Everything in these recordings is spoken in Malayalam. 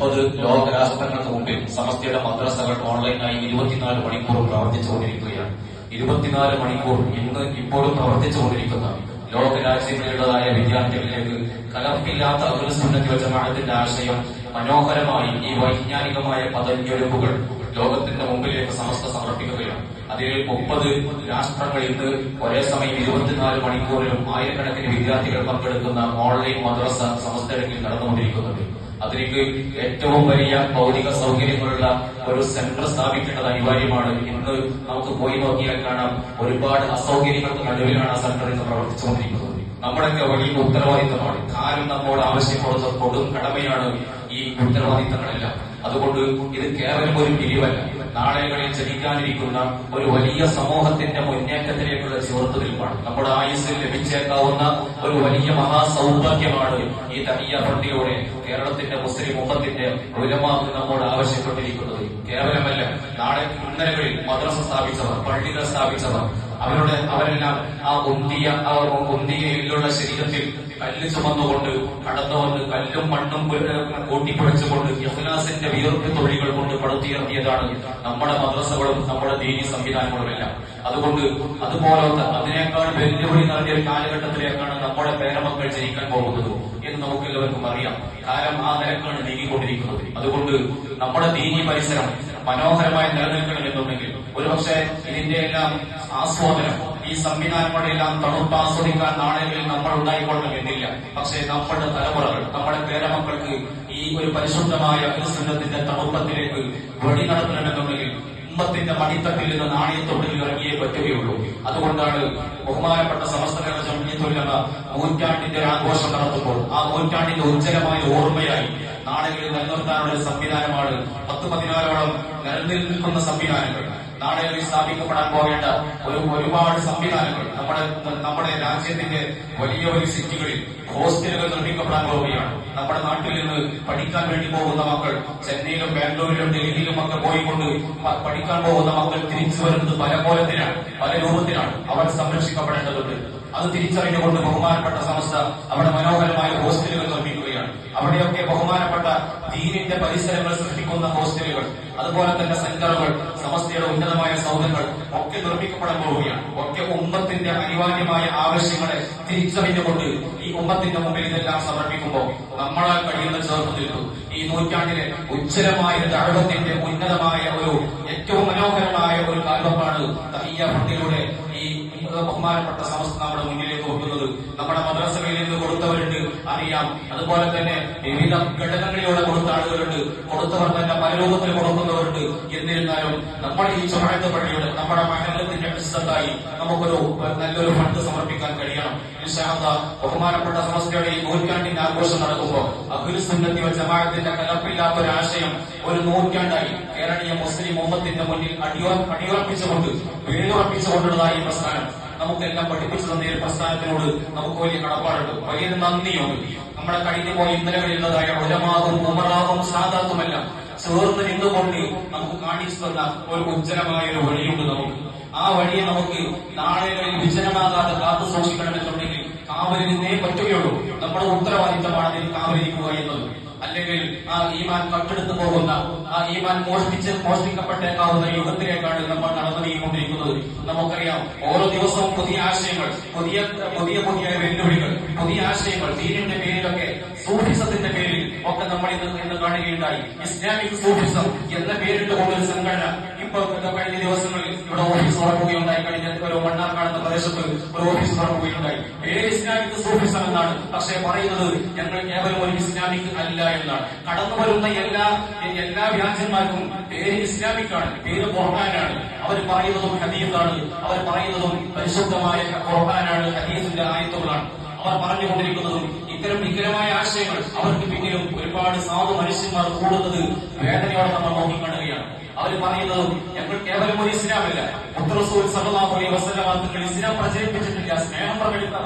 മുപ്പത് ലോകരാഷ്ട്രങ്ങൾക്ക് മുമ്പിൽ സമസ്തയുടെ മദ്രസകൾ ഓൺലൈനായി ഇരുപത്തിനാല് മണിക്കൂർ പ്രവർത്തിച്ചുകൊണ്ടിരിക്കുകയാണ്. ഇരുപത്തിനാല് മണിക്കൂർ ഇന്ന് ഇപ്പോഴും പ്രവർത്തിച്ചുകൊണ്ടിരിക്കുന്ന ലോക വിദ്യാർത്ഥികളിലേക്ക് കലർപ്പില്ലാത്ത അഖിലസുന്നത്തി ജമാഅത്തിന്റെ ആശയം മനോഹരമായി ഈ വൈജ്ഞാനികമായ പദഞ്ഞെടുപ്പുകൾ ലോകത്തിന്റെ മുമ്പിലേക്ക് സമസ്ത സമർപ്പിക്കുകയാണ്. അതിൽ മുപ്പത് രാഷ്ട്രങ്ങൾ ഇന്ന് ഒരേ സമയം ഇരുപത്തിനാല് മണിക്കൂറിലും ആയിരക്കണക്കിന് വിദ്യാർത്ഥികൾ പങ്കെടുക്കുന്ന ഓൺലൈൻ മദ്രസ സമസ്തയിൽ നടന്നുകൊണ്ടിരിക്കുന്നത് അതിലേക്ക് ഏറ്റവും വലിയ ഭൗതിക സൗകര്യങ്ങളുള്ള ഒരു സെന്റർ സ്ഥാപിക്കേണ്ടത് അനിവാര്യമാണ്. ഇന്ന് നമുക്ക് പോയി നോക്കിയാൽ കാണാം ഒരുപാട് അസൗകര്യങ്ങൾക്ക് നടുവിലാണ് ആ സെന്റർ ഇന്ന് പ്രവർത്തിച്ചുകൊണ്ടിരിക്കുന്നത്. നമ്മുടെയൊക്കെ വലിയ ഉത്തരവാദിത്തമാണ്. കാലം നമ്മോട് ആവശ്യപ്പെടുന്ന കൊടും കടമയാണ് ഈ ഉത്തരവാദിത്തങ്ങളെല്ലാം. അതുകൊണ്ട് ഇത് കേവലം ഒരു പിരിവല്ല. നാളെകളിൽ ജനിക്കാനിരിക്കുന്ന ഒരു വലിയ സമൂഹത്തിന്റെ മുന്നേറ്റത്തിലേക്കുള്ള ചേർത്തുനിൽപ്പാണ് നമ്മുടെ ആയുസ്സിൽ ലഭിച്ചേക്കാവുന്ന ഒരു വലിയ മഹാസൗഭാഗ്യമാണ് ഈ തഹിയ പള്ളിയോടെ കേരളത്തിന്റെ മുസ്ലിം മുഖത്തിന്റെ ഉലമാവ് നമ്മോട് ആവശ്യപ്പെട്ടിരിക്കുന്നത്. കേവലമല്ല നാളെ ഇന്നലകളിൽ മദ്രസ സ്ഥാപിച്ചവർ പള്ളികൾ സ്ഥാപിച്ചവർ അവരുടെ അവരെല്ലാം ആ ഒന്തിയ ആ ഒന്തിയയിലുള്ള ശരീരത്തിൽ കല്ല് ചുമന്നുകൊണ്ട് കടന്നു വന്ന് കല്ലും മണ്ണും കൂട്ടിക്കുഴച്ചുകൊണ്ട് യഹ്ലാസിന്റെ വിയർപ്പ് തൊഴികൾ കൊണ്ട് പടുത്തുയർത്തിയതാണ് നമ്മുടെ മദ്രസകളും നമ്മുടെ ദീനി സംവിധാനങ്ങളും എല്ലാം. അതുകൊണ്ട് അതുപോലത്തെ അതിനേക്കാൾ വെല്ലുവിളി ഒരു കാലഘട്ടത്തിലേക്കാണ് നമ്മുടെ പേരമക്കൾ ജനിക്കാൻ പോകുന്നത് എന്ന് നമുക്ക് എല്ലാവർക്കും അറിയാം. കാലം ആ നിരക്കാണ് നീങ്ങിക്കൊണ്ടിരിക്കുന്നത്. അതുകൊണ്ട് നമ്മുടെ ദീനി പരിസരം മനോഹരമായി നിലനിൽക്കണമെന്നുണ്ടെങ്കിൽ ഒരുപക്ഷെ ഇതിന്റെ എല്ലാം ആസ്വാദനം ഈ സംവിധാനങ്ങളുടെ എല്ലാം തണുപ്പ് ആസ്വദിക്കാൻ നാളെകളിൽ നമ്മൾ ഉണ്ടായിക്കൊള്ളണമെന്നില്ല പക്ഷേ നമ്മുടെ തലമുറകൾ നമ്മുടെ പേരമക്കൾക്ക് ഈ ഒരു പരിശുദ്ധമായ ക്രിസ്തുവിന്റെ തണുപ്പത്തിലേക്ക് വഴി നടത്തണമെന്നുണ്ടെങ്കിൽ കുടുംബത്തിന്റെ മണിത്തട്ടിൽ നിന്ന് നാണയത്തൊട്ടിൽ ഇറങ്ങിയേ പറ്റുകയുള്ളൂ. അതുകൊണ്ടാണ് ബഹുമാനപ്പെട്ട സമസ്ത കേരള ജംഇയ്യത്തുൽ നൂറ്റാണ്ടിന്റെ ഒരു ആഘോഷം നടത്തുമ്പോൾ ആ നൂറ്റാണ്ടിന്റെ ഉജ്ജ്വലമായ ഓർമ്മയായി നാടുകളിൽ നിലനിർത്താനുള്ള ഒരു സംവിധാനമാണ്. പത്ത് പതിനാലോളം നിലനിൽക്കുന്ന സംവിധാനങ്ങൾ. നാടുകളിൽ സ്ഥാപിക്കപ്പെടാൻ പോകേണ്ട ഒരു ഒരുപാട് സംവിധാനങ്ങൾ നമ്മുടെ നമ്മുടെ രാജ്യത്തിന്റെ വലിയ വലിയ സിറ്റികളിൽ ഹോസ്റ്റലുകൾ നിർമ്മിക്കപ്പെടാൻ പോവുകയാണ്. നമ്മുടെ നാട്ടിൽ നിന്ന് പഠിക്കാൻ വേണ്ടി പോകുന്ന മക്കൾ ചെന്നൈയിലും ബാംഗ്ലൂരിലും ഡൽഹിയിലും ഒക്കെ പോയിക്കൊണ്ട് പഠിക്കാൻ പോകുന്ന മക്കൾ തിരിച്ചു വരുന്നത് പല കോലത്തിലാണ് പല രൂപത്തിലാണ് അവർ സംരക്ഷിക്കപ്പെടേണ്ടതുണ്ട്. അത് തിരിച്ചറിഞ്ഞുകൊണ്ട് ബഹുമാനപ്പെട്ട സംസ്ഥ അവിടെ മനോഹരമായ ഹോസ്റ്റലുകൾ നിർമ്മിക്കുകയാണ് അവിടെയൊക്കെ ബഹുമാനപ്പെട്ട ദീനിന്റെ പരിസരങ്ങൾ സൃഷ്ടിക്കുന്ന ഹോസ്റ്റലുകൾ അതുപോലെ തന്നെ സെന്ററുകൾ സമസ്തയുടെ ഉന്നതമായ സൗകര്യങ്ങൾ ഒക്കെ നിർമ്മിക്കപ്പെടാൻ പോവുകയാണ്. ഒക്കെ ഉമ്മത്തിന്റെ അനിവാര്യമായ ആവശ്യങ്ങളെ തിരിച്ചറിഞ്ഞുകൊണ്ട് ഈ ഉമ്മത്തിന്റെ മുമ്പിൽ ഇതെല്ലാം സമർപ്പിക്കുമ്പോൾ നമ്മളാൽ കഴിയുന്ന ചേർത്ത് നിൽക്കും. ഈ നൂറ്റാണ്ടിലെ ഉജ്ജ്വലമായ ദഴവത്തിന്റെ ഉന്നതമായ ഒരു ഏറ്റവും മനോഹരമായ ഒരു കാൽവപ്പാണ് തഹിയ ഭക്തിയിലൂടെ ഈ ബഹുമാനപ്പെട്ട സമസ്ത നമ്മുടെ മുന്നിലേക്ക് വെക്കുന്നത് നമ്മുടെ മദ്രസകളിൽ നിന്ന് കൊടുത്തവരുണ്ട്. അറിയാം. അതുപോലെ തന്നെ വിവിധ ഘടകങ്ങളിലൂടെ കൊടുത്ത ആളുകളുണ്ട്. കൊടുത്തവർ തന്നെ പല രൂപത്തിൽ കൊടുക്കുന്നവരുണ്ട്. എന്നിരുന്നാലും നമ്മൾ ഈ ചുമഴത്ത് പള്ളിയുടെ നമ്മുടെ മഹലത്തിന്റെ അടിസ്ഥാനത്തായി നമുക്കൊരു നല്ലൊരു ഫണ്ട് സമർപ്പിക്കാൻ കഴിയണം. ബഹുമാനപ്പെട്ട സമസ്തയുടെ ഈ നൂറ്റാണ്ടിന്റെ ആഘോഷം നടക്കുമ്പോൾ അഖിലുസുന്നത്തി വൽ ജമാഅത്തിന്റെ കലപ്പില്ലാത്ത ഒരു ആശയം ഒരു നൂറ്റാണ്ടായി കേരളീയ മുസ്ലിം മുഹമ്മത്തിന്റെ മുന്നിൽ അടിയോ അടിയുറപ്പിച്ചുകൊണ്ട് വീടുറപ്പിച്ചുകൊണ്ടുള്ളതായി പ്രസ്ഥാനം. നമുക്കെല്ലാം പഠിപ്പിച്ചു തന്ന ഈ പ്രസ്ഥാനത്തിനോട് നമുക്ക് വലിയ കടപ്പാടുണ്ട്. വലിയ നന്ദിയുണ്ട്. നമ്മുടെ കഴിഞ്ഞു പോയ ഇന്നലകളിലുള്ളതായ ഉലമാകും ഉമറാവും സാദാത്തുമെല്ലാം ചേർന്ന് നിന്നുകൊണ്ട് നമുക്ക് കാണിച്ചു തന്ന ഒരു ഉജ്ജലമായ ഒരു വഴിയുണ്ട് നമുക്ക്. ആ വഴിയെ നമുക്ക് നാളുകളിൽ വിജനമാകാതെ കാത്തു സൂക്ഷിക്കണമെന്നുണ്ടെങ്കിൽ കാവലിനെ പറ്റുകയുള്ളൂ. നമ്മുടെ ഉത്തരവാദിത്തമാണ് അതിൽ കാവലിരിക്കുക എന്നത്. അല്ലെങ്കിൽ ആ ഈമാൻ കട്ടെടുത്തു പോകുന്ന ആ ഈമാൻ മോഷ്ടിച്ച് മോഷ്ടിക്കപ്പെട്ടേക്കാവുന്ന യുഗത്തിലേക്കാണ് നമ്മൾ നടന്നു നീങ്ങിക്കൊണ്ടിരിക്കുന്നത് നമുക്കറിയാം ഓരോ ദിവസവും പുതിയ ആശയങ്ങൾ പുതിയ പുതിയ പുതിയ വെല്ലുവിളികൾ പുതിയ ആശയങ്ങൾ ദീനിന്റെ പേരിലൊക്കെ സൂഫിസത്തിന്റെ പേരിൽ ഒക്കെ നമ്മൾ ഇന്ന് ഇന്ന് കാണുകയുണ്ടായി. ഇസ്ലാമിക് സൂഫിസം എന്ന പേരിട്ട് ഒരു സംഘടന ഇപ്പൊ കഴിഞ്ഞ ദിവസങ്ങളിൽ തുറക്കുകയുണ്ടായി കഴിഞ്ഞ ഒരു മണ്ണാർക്കാട് പ്രദേശത്ത് ഒരു ഓഫീസ് തുറക്കുകയുണ്ടായി പേര് ഇസ്ലാമിക് സൂഫിസം എന്നാണ് പക്ഷേ പറയുന്നത് ഞങ്ങൾ കേവലം ഒരു ഇസ്ലാമിക് അല്ല എന്നാണ്. കടന്നു വരുന്ന എല്ലാ എല്ലാ വ്യാജന്മാർക്കും പേര് ഇസ്ലാമിക് ആണ് പേര് ഖുർആനാണ്. അവർ പറയുന്നതും ഹദീസാണ്. അവർ പറയുന്നതും പരിശുദ്ധമായ ഖുർആനാണ് ഹദീസിന്റെ ആയത്തുകളാണ്. അവർ പറഞ്ഞുകൊണ്ടിരിക്കുന്നതും ഇത്തരം ഭീകരമായ ആശയങ്ങൾ അവർക്ക് പിന്നിലും ഒരുപാട് സാധു മനുഷ്യന്മാർ കൂടുന്നത് വേദനയോടെ നമ്മൾ നോക്കിക്കാണുകയാണ്. അവർ പറയുന്നത് ഞങ്ങൾ കേവലം ഒരു ഇസ്ലാമല്ല. മുത്തറസൂൽ അലൈഹി വസല്ലം ഇസ്ലാം പ്രചരിപ്പിച്ചിട്ടില്ല സ്നേഹം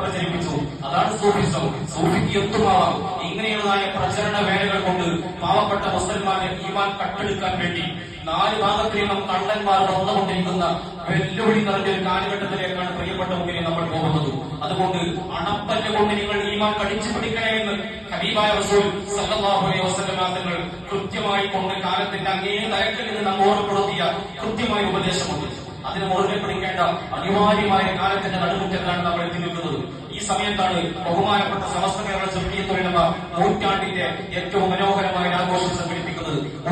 പ്രചരിപ്പിച്ചു. അതാണ് സൂഫിസം. സൂഫിക്ക് എത്തുമാവാം ഇങ്ങനെയുള്ളതായ പ്രചരണ വേലകൾ കൊണ്ട് പാവപ്പെട്ട മുസൽമാനെ ഈമാൻ കട്ടെടുക്കാൻ വേണ്ടി നാല് ഭാഗത്തിൽ നിന്നും കള്ളന്മാർ വന്നുകൊണ്ടിരിക്കുന്ന വെല്ലുവിളി നിറഞ്ഞ ഒരു കാലഘട്ടത്തിലേക്കാണ് പ്രിയപ്പെട്ട മുഖിനെ നമ്മൾ പോകുന്നത്. അതുകൊണ്ട് അണപ്പല്ല കൊണ്ട് നിങ്ങൾ ഈമാൻ കടിച്ചു പിടിക്കണമെന്ന് ഹബീബായ റസൂൽ തങ്ങൾ കൃത്യമായി കൊണ്ട് കാലത്തിന്റെ അങ്ങേ തലക്കിൽ നിന്ന് നമ്മൾ ഓർമ്മപ്പെടുത്തിയ കൃത്യമായ ഉപദേശമുണ്ട്. അതിന് മുറുകെ പിടിക്കേണ്ട അനിവാര്യമായ കാലത്തിന്റെ നടുമുറ്റത്താണ് നമ്മൾ എത്തി നിൽക്കുന്നത്. ഈ സമയത്താണ് ബഹുമാനപ്പെട്ട സമസ്ത കേരള ജമീയത്തുലമ നൂറ്റാണ്ടിന്റെ ഏറ്റവും മനോഹരമായ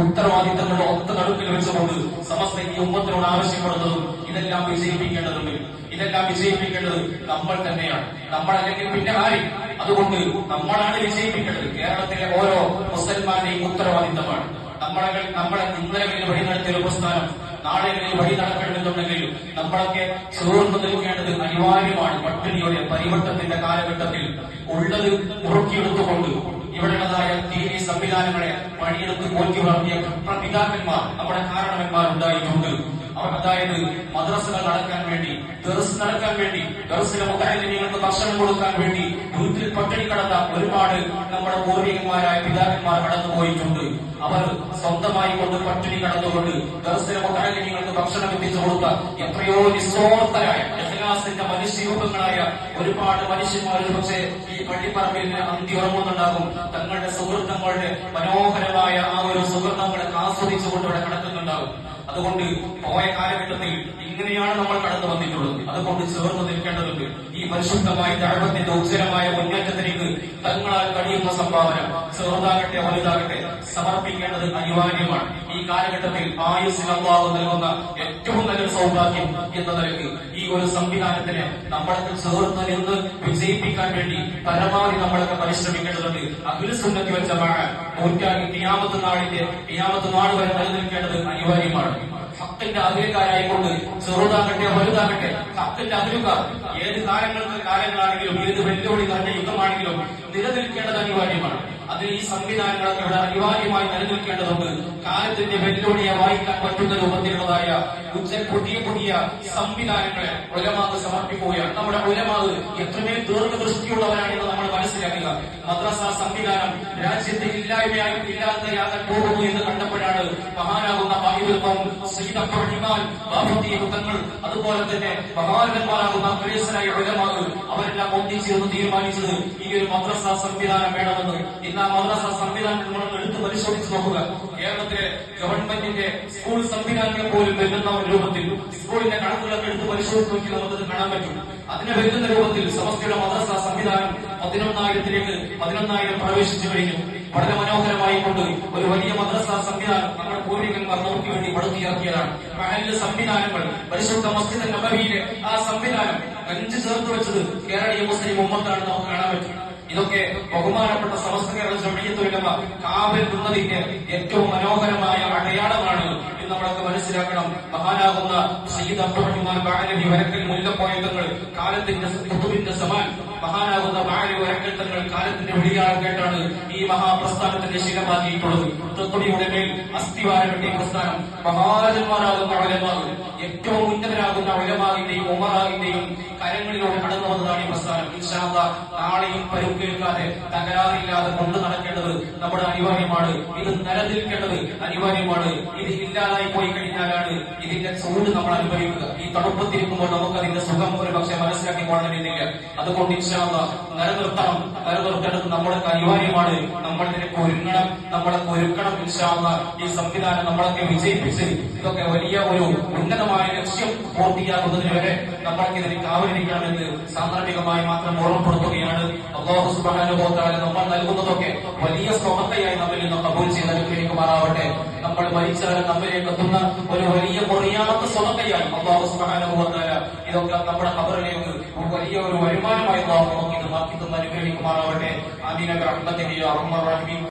ഉത്തരവാദിത്തങ്ങളുടെ ഒത്ത നടുക്കിൽ വെച്ചുകൊണ്ട് സമസ്ത ഈ ഉമ്മത്തിനോട് ആവശ്യപ്പെടുന്നതും ഇതെല്ലാം വിജയിപ്പിക്കേണ്ടതുണ്ട്. ഇതെല്ലാം വിജയിപ്പിക്കേണ്ടത് നമ്മൾ തന്നെയാണ്. നമ്മളല്ലെങ്കിൽ പിന്നെ ആര്? അതുകൊണ്ട് നമ്മളാണ് വിജയിപ്പിക്കേണ്ടത്. കേരളത്തിലെ ഓരോ മുസൽമാന്റെയും ഉത്തരവാദിത്തമാണ്. നമ്മളെ നമ്മളെ ഇന്നലകളിൽ വഴി നടത്തിയ പ്രസ്ഥാനം നാളെ വഴി നടക്കണമെന്നുണ്ടെങ്കിൽ നമ്മളൊക്കെ ചേർന്ന് നൽകേണ്ടത് അനിവാര്യമാണ്. പട്ടിണിയുടെ പരിവട്ടത്തിന്റെ കാലഘട്ടത്തിൽ ഉള്ളത് മുറുക്കിയെടുത്തുകൊണ്ട് ഇവിടെയുള്ളതായ ദീനി സംവിധാനങ്ങളെ പണിയെടുത്ത് പോറ്റി വളർത്തിയ പിതാക്കന്മാർ നമ്മുടെ കാരണവന്മാർ ഉണ്ടായിട്ടുണ്ട്. അവർ അതായത് മദ്രസകൾ നടക്കാൻ വേണ്ടി ദർസ് നടക്കാൻ വേണ്ടി ദർസിലെ മുത്താലിന്യങ്ങൾക്ക് ഭക്ഷണം കൊടുക്കാൻ വേണ്ടി വീട്ടിൽ പട്ടിണി കടന്ന ഒരുപാട് നമ്മുടെ പൂർവികന്മാരായ പിതാക്കന്മാർ കടന്നുപോയിട്ടുണ്ട്. അവർ സ്വന്തമായി കൊണ്ട് പട്ടിണി കടന്നുകൊണ്ട് ദർസിലെ മുത്താലിന്യങ്ങൾക്ക് ഭക്ഷണം എത്തിച്ചു കൊടുത്ത എത്രയോ നിസ്വാർത്ഥരായ ഇഖ്ലാസിന്റെ മനുഷ്യരൂപങ്ങളായ ഒരുപാട് മനുഷ്യന്മാർ പക്ഷേ ഈ പള്ളിപ്പറമ്പിൽ അന്തി ഉറങ്ങുന്നുണ്ടാകും. തങ്ങളുടെ സുഹൃത്തങ്ങളുടെ മനോഹരമായ ആ ഒരു സുഹൃത്തങ്ങളെ ആസ്വദിച്ചുകൊണ്ട് ഇവിടെ കിടക്കുന്നുണ്ടാകും അതുകൊണ്ട് പോയ കാലഘട്ടത്തിൽ ഇങ്ങനെയാണ് നമ്മൾ കടന്നു വന്നിട്ടുള്ളത്. അതുകൊണ്ട് ചേർന്ന് നിൽക്കേണ്ടതുണ്ട് ഈ പരിശുദ്ധമായ ദഴവത്തിന്റെ ഉജ്ജലമായ മുന്നേറ്റത്തിലേക്ക് തങ്ങളാൽ കഴിയുന്ന സംഭാവന. ചെറുതാകട്ടെ വലുതാകട്ടെ സമർപ്പിക്കേണ്ടത് അനിവാര്യമാണ്. ഈ കാലഘട്ടത്തിൽ അള്ളാഹു നൽകുന്ന ഏറ്റവും നല്ലൊരു സൗഭാഗ്യം എന്ന നിലയ്ക്ക് ഈ ഒരു സംവിധാനത്തിനെ നമ്മളൊക്കെ ചേർന്ന് നിന്ന് വിജയിപ്പിക്കാൻ വേണ്ടി പരമാവധി നമ്മളൊക്കെ പരിശ്രമിക്കേണ്ടതുണ്ട്. അഖിലസുന്നത്തി വെച്ച മഴ നൂറ്റാണ്ട് കിയാമത്ത് നാളിന്റെ കിയാമത്ത് നാട് വരെ നിലനിൽക്കേണ്ടത് അനിവാര്യമാണ്. ഹക്കിന്റെ അതിരക്കാരായിക്കൊണ്ട് ചെറുതാകട്ടെ വലുതാകട്ടെ ഹക്കിന്റെ അഖിലുകാർ ഏത് കാലങ്ങൾക്ക് കാലങ്ങളാണെങ്കിലും ഏത് വെല്ലുവിളി നിറഞ്ഞ യുദ്ധമാണെങ്കിലും നിലനിൽക്കേണ്ടത് അനിവാര്യമാണ്. അതിന് ഈ സംവിധാനങ്ങളൊക്കെ ഇവിടെ അനിവാര്യമായി നിലനിൽക്കേണ്ടതുണ്ട്. കാലത്തിന്റെ വെല്ലുവിളിയെ വായിക്കാൻ പറ്റുന്ന രൂപത്തിലുള്ളതായ പുതിയ പുതിയ സംവിധാനങ്ങളെ ഉലമാവ് സമർപ്പിക്കുകയാണ്. നമ്മുടെ ഉലമാവ് എത്രമേൽ ദീർഘദൃഷ്ടിയുള്ളവരാണെന്ന് നമ്മൾ മനസ്സിലാക്കുക. മദ്രസ സംവിധാനം രാജ്യത്തെ ഇല്ലായ്മയായി യാത്ര പോകുന്നു എന്ന് കണ്ടപ്പോഴാണ് മഹാനാകുന്ന മഹിബുൽപ്പം സീതപ്പഴിമാൻ ബാബുദ്ദീൻ തങ്ങൾ അതുപോലെ തന്നെ മഹാനന്മാരാകുന്ന ക്രേസരായ ഉലമാവ് അവരെല്ലാം ഒന്നിച്ചേർന്ന് തീരുമാനിച്ചത് ഈ ഒരു മദ്രസ സംവിധാനം വേണമെന്ന് ഇന്ന് ആ മദ്രസ സംവിധാനം നമ്മൾ എടുത്തു പരിശോധിച്ച് നോക്കുക കേരളത്തിലെ ഗവൺമെന്റിന്റെ സ്കൂൾ സംവിധാനത്തെ പോലും ഒരു രൂപത്തിൽ സ്കൂളിന്റെ കണക്കുകളൊക്കെ എടുത്ത് പരിശോധിച്ച് നോക്കി നമുക്കത് കാണാൻ പറ്റും അതിനെ വരുന്ന രൂപത്തിൽ സമസ്തയുടെ മദ്രസ സംവിധാനം പതിനൊന്നായിരത്തിലേക്ക് പതിനൊന്നായിരം പ്രവേശിച്ചു കഴിഞ്ഞു വളരെ മനോഹരമായി കൊണ്ട് ഒരു വലിയ മദ്രസ സംവിധാനം നമ്മുടെ പൂർവികന്മാർ നമുക്ക് വേണ്ടി പടുത്തിയിറക്കിയതാണ് മഹല്ല് സംവിധാനങ്ങൾ പരിശുദ്ധ മസ്ജിദ് നബവിയിലെ ആ സംവിധാനം അഞ്ച് ചേർത്ത് വെച്ചത് കേരളീയ മുസ്ലിം ഉമ്മത്താണ് നമുക്ക് കാണാൻ പറ്റും. ഇതൊക്കെ ബഹുമാനപ്പെട്ട സമസ്ത കേരള ജമീയത്തുലമ കാവൽ നിന്നതിന്റെ ഏറ്റവും മനോഹരമായ അടയാളമാണ് എന്ന് നമ്മളൊക്കെ മനസ്സിലാക്കണം. മഹാനാകുന്ന സയ്യിദ് അബ്ദുറഹ്മാൻ ബാലവി വരക്കൽ മുല്ലപ്പോയത്തങ്ങൾ കാലത്തിന്റെ കുത്തുബിന്റെ സമാൻ മഹാനാകുന്ന ബാലവി വരക്കൽ തങ്ങൾ കാലത്തിന്റെ വെളിയാളം കേട്ടാണ് ഈ മഹാപ്രസ്ഥാനത്തിന്റെ ശിലമാക്കിയിട്ടുള്ളത് തത്വടിയുടെ മേൽ അസ്ഥിവാരമിട്ട ഈ പ്രസ്ഥാനം മഹാരന്മാരാകുന്ന അവലമാർ ഏറ്റവും ഉന്നതരാകുന്ന അവലമാകിന്റെയും ഉമറാകിന്റെയും കരങ്ങളിലൂടെ കടന്നു വന്നതാണ് ഈ പ്രസ്ഥാനം. ഇൻഷാല്ല നാളെയും പരുക്കേൽക്കാതെ തകരാറില്ലാതെ കൊണ്ടു നടക്കേണ്ടത് നമ്മുടെ അനിവാര്യമാണ്. ഇത് നിലനിൽക്കേണ്ടത് അനിവാര്യമാണ്. ഇത് ഇല്ലാതായി പോയി കഴിഞ്ഞാലാണ് ഇതിന്റെ ചൂട് നമ്മൾ അനുഭവിക്കുക ഈ തണുപ്പത്തിരിക്കുമ്പോൾ നമുക്ക് അതിന്റെ സുഖം ഒരു പക്ഷെ മനസ്സിലാക്കി കൊള്ളണമെന്നില്ല അതുകൊണ്ട് ഇൻഷാല്ല നിലനിർത്തണം. നിലനിർത്തേണ്ടത് നമ്മുടെ അനിവാര്യമാണ് നമ്മൾ ഇതിനൊക്കെ ഒരുങ്ങണം നമ്മളെ ഒരുക്കണം ഇൻഷാല്ല ഈ സംവിധാനം നമ്മളൊക്കെ വിജയിപ്പിച്ച് ഇതൊക്കെ വലിയ ഒരു ഉന്നതമായ ലക്ഷ്യം പൂർത്തിയാകുന്നതിന് വരെ നമ്മൾക്ക് ഇതിനെ കാവലിരിക്കണമെന്ന് സാന്ദർഭികമായി മാത്രം ഓർമ്മപ്പെടുത്തുകയാണ്. അള്ളാഹു നമ്മൾ നൽകുന്നതൊക്കെ വലിയ സ്വഭത്തയായി നമ്മിൽ നിന്ന് കബൂൽ ചെയ്ത് അനുഗ്രഹിക്കുമാറാവട്ടെ. നമ്മൾ മരിച്ചാലും നമ്മളെ കത്തുന്ന ഒരു വലിയ മുറിയാത്ത സ്വമത്തയായി അള്ളാഹു സുബാനുഭവത്താല ഇതൊക്കെ നമ്മുടെ കബറിലേക്ക് വലിയ ഒരു വരുമാനമായി അള്ളാഹു നമുക്ക് അനുഗ്രഹിക്കുമാറാവട്ടെ. ആമീന ബ്രഹ്മത്തിന്റെയോ അറഹ്മ റഹീം.